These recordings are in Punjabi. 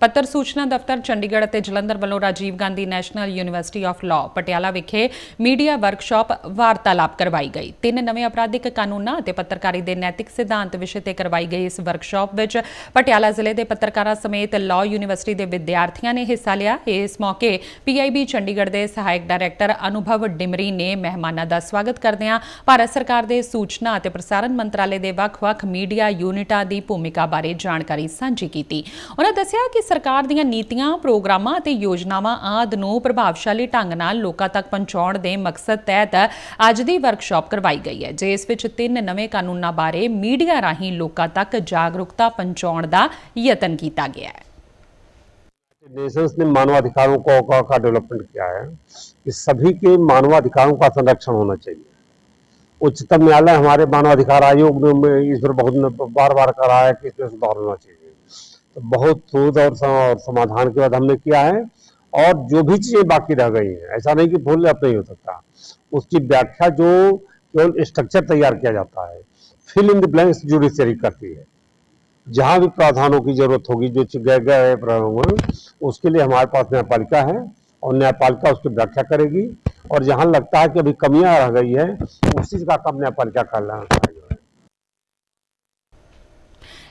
ਪੱਤਰ ਸੂਚਨਾ ਦਫ਼ਤਰ ਚੰਡੀਗੜ੍ਹ ਅਤੇ ਜਲੰਧਰ ਵੱਲੋਂ Rajiv Gandhi national university of law Patiala ਵਿਖੇ ਮੀਡੀਆ ਵਰਕਸ਼ਾਪ ਵਾਰਤਾਲਾਪ ਕਰਵਾਈ ਗਈ। ਤਿੰਨ ਨਵੇਂ ਅਪਰਾਧਿਕ ਕਾਨੂੰਨਾਂ ਅਤੇ ਪੱਤਰਕਾਰੀ ਦੇ ਨੈਤਿਕ ਸਿਧਾਂਤ ਵਿਸ਼ੇ ਤੇ ਕਰਵਾਈ ਗਈ ਇਸ ਵਰਕਸ਼ਾਪ ਵਿੱਚ ਪਟਿਆਲਾ ਜ਼ਿਲ੍ਹੇ ਦੇ ਪੱਤਰਕਾਰਾਂ ਸਮੇਤ ਲਾਅ ਯੂਨੀਵਰਸਿਟੀ ਦੇ ਵਿਦਿਆਰਥੀਆਂ ਨੇ ਹਿੱਸਾ ਲਿਆ। ਇਸ ਮੌਕੇ ਪੀਆਈਬੀ ਚੰਡੀਗੜ੍ਹ ਦੇ ਸਹਾਇਕ ਡਾਇਰੈਕਟਰ ਅਨੁਭਵ ਡਿਮਰੀ ਨੇ ਮਹਿਮਾਨਾਂ ਦਾ ਸਵਾਗਤ ਕਰਦਿਆਂ ਭਾਰਤ ਸਰਕਾਰ ਦੇ ਸੂਚਨਾ ਅਤੇ ਪ੍ਰਸਾਰਣ ਮੰਤਰਾਲੇ ਦੇ ਵੱਖ-ਵੱਖ ਮੀਡੀਆ ਯੂਨਿਟਾਂ ਦੀ ਭੂਮਿਕਾ ਬਾਰੇ ਜਾਣਕਾਰੀ ਸਾਂਝੀ ਕੀਤੀ। ਉਹਨਾਂ ਦੱਸਿਆ ਕਿ ਸਰਕਾਰ ਦੀਆਂ ਨੀਤੀਆਂ ਪ੍ਰੋਗਰਾਮਾਂ ਅਤੇ ਯੋਜਨਾਵਾਂ ਆਦਿ ਨੂੰ ਪ੍ਰਭਾਵਸ਼ਾਲੀ ਢੰਗ ਨਾਲ ਲੋਕਾਂ ਤੱਕ ਪਹੁੰਚਾਉਣ ਦੇ ਮਕਸਦ ਤਹਿਤ ਅੱਜ ਦੀ ਵਰਕਸ਼ਾਪ ਕਰਵਾਈ ਗਈ ਹੈ ਜਿਸ ਵਿੱਚ ਤਿੰਨ ਨਵੇਂ ਕਾਨੂੰਨਾਂ ਬਾਰੇ ਮੀਡੀਆ ਰਾਹੀਂ ਲੋਕਾਂ ਤੱਕ ਜਾਗਰੂਕਤਾ ਪਹੁੰਚਾਉਣ ਦਾ ਯਤਨ ਕੀਤਾ ਗਿਆ ਹੈ नेशंस ने मानवाधिकारों को का, का डेवलपमेंट किया है कि सभी के मानवाधिकारों का संरक्षण होना चाहिए उच्चतम न्यायालय हमारे मानवाधिकार आयोग ने में इस पर बहुत बार बार कहा है कि इसमें सुधार होना चाहिए तो बहुत शोध और समाधान के बाद हमने किया है और जो भी चीज़ें बाकी रह गई हैं, ऐसा नहीं कि फुल अप नहीं हो सकता। उसकी व्याख्या जो केवल स्ट्रक्चर तैयार किया जाता है fill in the blanks judiciary करती है। जहाँ भी प्रावधानों की ज़रूरत होगी, जो गए गए प्रावधान, उसके लिए हमारे पास न्यायपालिका है और न्यायपालिका उसकी व्याख्या करेगी और जहाँ लगता है कि अभी कमियाँ रह गई है, उस का काम न्यायपालिका कर लेना चाहिए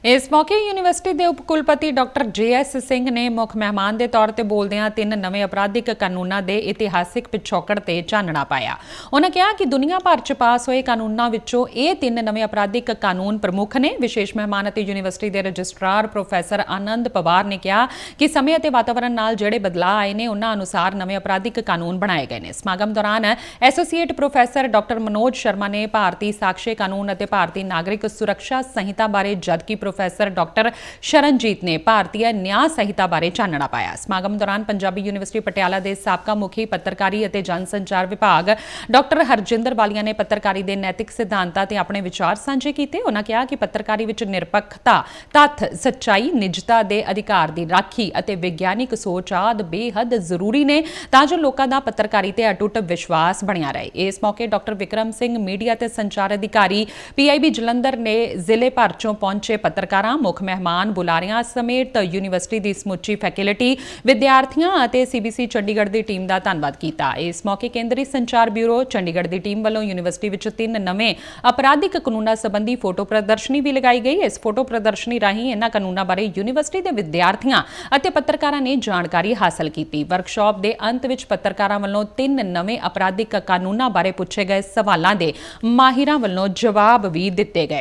ਇਸ ਮੌਕੇ ਯੂਨੀਵਰਸਿਟੀ ਦੇ ਉਪ ਕੁਲਪਤੀ ਡਾਕਟਰ ਜੇਐਸ ਸਿੰਘ ਨੇ ਮੁੱਖ ਮਹਿਮਾਨ ਦੇ ਤੌਰ ਤੇ ਬੋਲਦਿਆਂ ਤਿੰਨ ਨਵੇਂ ਅਪਰਾਧਿਕ ਕਾਨੂੰਨਾਂ ਦੇ ਇਤਿਹਾਸਿਕ ਪਿਛੋਕੜ ਤੇ ਚਾਨਣਾ ਪਾਇਆ। ਉਹਨਾਂ ਕਿਹਾ ਕਿ ਦੁਨੀਆ ਭਰ ਚ ਪਾਸ ਹੋਏ ਕਾਨੂੰਨਾਂ ਵਿੱਚੋਂ ਇਹ ਤਿੰਨ ਨਵੇਂ ਅਪਰਾਧਿਕ ਕਾਨੂੰਨ ਪ੍ਰਮੁੱਖ ਨੇ। ਵਿਸ਼ੇਸ਼ ਮਹਿਮਾਨ ਅਤੇ ਯੂਨੀਵਰਸਿਟੀ ਦੇ ਰਜਿਸਟਰਾਰ ਪ੍ਰੋਫੈਸਰ ਆਨੰਦ ਪਵਾਰ ਨੇ ਕਿਹਾ ਕਿ ਸਮੇਂ ਅਤੇ ਵਾਤਾਵਰਣ ਨਾਲ ਜਿਹੜੇ ਬਦਲਾਅ ਆਏ ਨੇ, ਉਹਨਾਂ ਅਨੁਸਾਰ ਨਵੇਂ ਅਪਰਾਧਿਕ ਕਾਨੂੰਨ ਬਣਾਏ ਗਏ ਨੇ। ਸਮਾਗਮ ਦੌਰਾਨ associate professor doctor Manoj Sharma ਨੇ ਭਾਰਤੀ ਸਾਕਸ਼ੀ ਕਾਨੂੰਨ ਅਤੇ ਭਾਰਤੀ ਨਾਗਰਿਕ ਸੁਰੱਖਿਆ ਸੰਹਿਤਾ ਬਾਰੇ ਜਦਕਿ ਪ੍ਰੋਫੈਸਰ ਡਾਕਟਰ ਸ਼ਰਨਜੀਤ ਨੇ ਭਾਰਤੀ ਨਿਆਂ ਸੰਹਿਤਾ ਬਾਰੇ ਚਾਨਣਾ ਪਾਇਆ। ਸਮਾਗਮ ਦੌਰਾਨ ਪੰਜਾਬੀ ਯੂਨੀਵਰਸਿਟੀ ਪਟਿਆਲਾ ਦੇ ਸਾਬਕਾ ਮੁਖੀ ਪੱਤਰਕਾਰੀ ਅਤੇ ਜਨ ਸੰਚਾਰ ਵਿਭਾਗ ਡਾਕਟਰ ਹਰਜਿੰਦਰ ਵਾਲੀਆ ਨੇ ਪੱਤਰਕਾਰੀ ਦੇ ਨੈਤਿਕ ਸਿਧਾਂਤਾਂ ਤੇ ਆਪਣੇ ਵਿਚਾਰ ਸਾਂਝੇ ਕੀਤੇ। ਉਹਨਾਂ ਕਿਹਾ ਕਿ ਪੱਤਰਕਾਰੀ ਵਿੱਚ ਨਿਰਪੱਖਤਾ, ਤੱਥ, ਸੱਚਾਈ, ਨਿਜਤਾ ਦੇ ਅਧਿਕਾਰ ਦੀ ਰਾਖੀ ਅਤੇ ਵਿਗਿਆਨਿਕ ਸੋਚ ਆਦ ਬੇਹੱਦ ਜ਼ਰੂਰੀ ਨੇ ਤਾਂ ਜੋ ਲੋਕਾਂ ਦਾ ਪੱਤਰਕਾਰੀ ਤੇ ਅਟੁੱਟ ਵਿਸ਼ਵਾਸ ਬਣਿਆ ਰਹੇ। ਇਸ ਮੌਕੇ ਡਾਕਟਰ ਵਿਕਰਮ ਸਿੰਘ, ਮੀਡੀਆ ਤੇ ਸੰਚਾਰ ਅਧਿਕਾਰੀ ਪੀਆਈਬੀ ਜਲੰਧਰ ਨੇ ਜ਼ਿਲ੍ਹੇ ਭਰ ਚੋਂ ਪਹੁੰਚੇ ਪੱਤਰਕਾਰਾਂ, ਮੁੱਖ ਮਹਿਮਾਨ ਬੁਲਾਰਿਆਂ ਸਮੇਤ ਯੂਨੀਵਰਸਿਟੀ ਦੀ ਸਮੁੱਚੀ ਫੈਕਲਟੀ, ਵਿਦਿਆਰਥੀਆਂ ਅਤੇ ਸੀਬੀਸੀ ਚੰਡੀਗੜ੍ਹ ਦੀ ਟੀਮ ਦਾ ਧੰਨਵਾਦ ਕੀਤਾ। ਇਸ ਮੌਕੇ ਕੇਂਦਰੀ ਸੰਚਾਰ ਬਿਊਰੋ ਚੰਡੀਗੜ੍ਹ ਦੀ ਟੀਮ ਵੱਲੋਂ ਯੂਨੀਵਰਸਿਟੀ ਵਿੱਚ ਤਿੰਨ ਨਵੇਂ ਅਪਰਾਧਿਕ ਕਾਨੂੰਨਾਂ ਸੰਬੰਧੀ ਫੋਟੋ ਪ੍ਰਦਰਸ਼ਨੀ ਵੀ ਲਗਾਈ ਗਈ। ਇਸ ਫੋਟੋ ਪ੍ਰਦਰਸ਼ਨੀ ਰਾਹੀਂ ਇਹਨਾਂ ਕਾਨੂੰਨਾਂ ਬਾਰੇ ਯੂਨੀਵਰਸਿਟੀ ਦੇ ਵਿਦਿਆਰਥੀਆਂ ਅਤੇ ਪੱਤਰਕਾਰਾਂ ਨੇ ਜਾਣਕਾਰੀ ਹਾਸਲ ਕੀਤੀ। ਵਰਕਸ਼ਾਪ ਦੇ ਅੰਤ ਵਿੱਚ ਪੱਤਰਕਾਰਾਂ ਵੱਲੋਂ ਤਿੰਨ ਨਵੇਂ ਅਪਰਾਧਿਕ ਕਾਨੂੰਨਾਂ ਬਾਰੇ ਪੁੱਛੇ ਗਏ ਸਵਾਲਾਂ ਦੇ ਮਾਹਿਰਾਂ ਵੱਲੋਂ ਜਵਾਬ ਵੀ ਦਿੱਤੇ ਗਏ।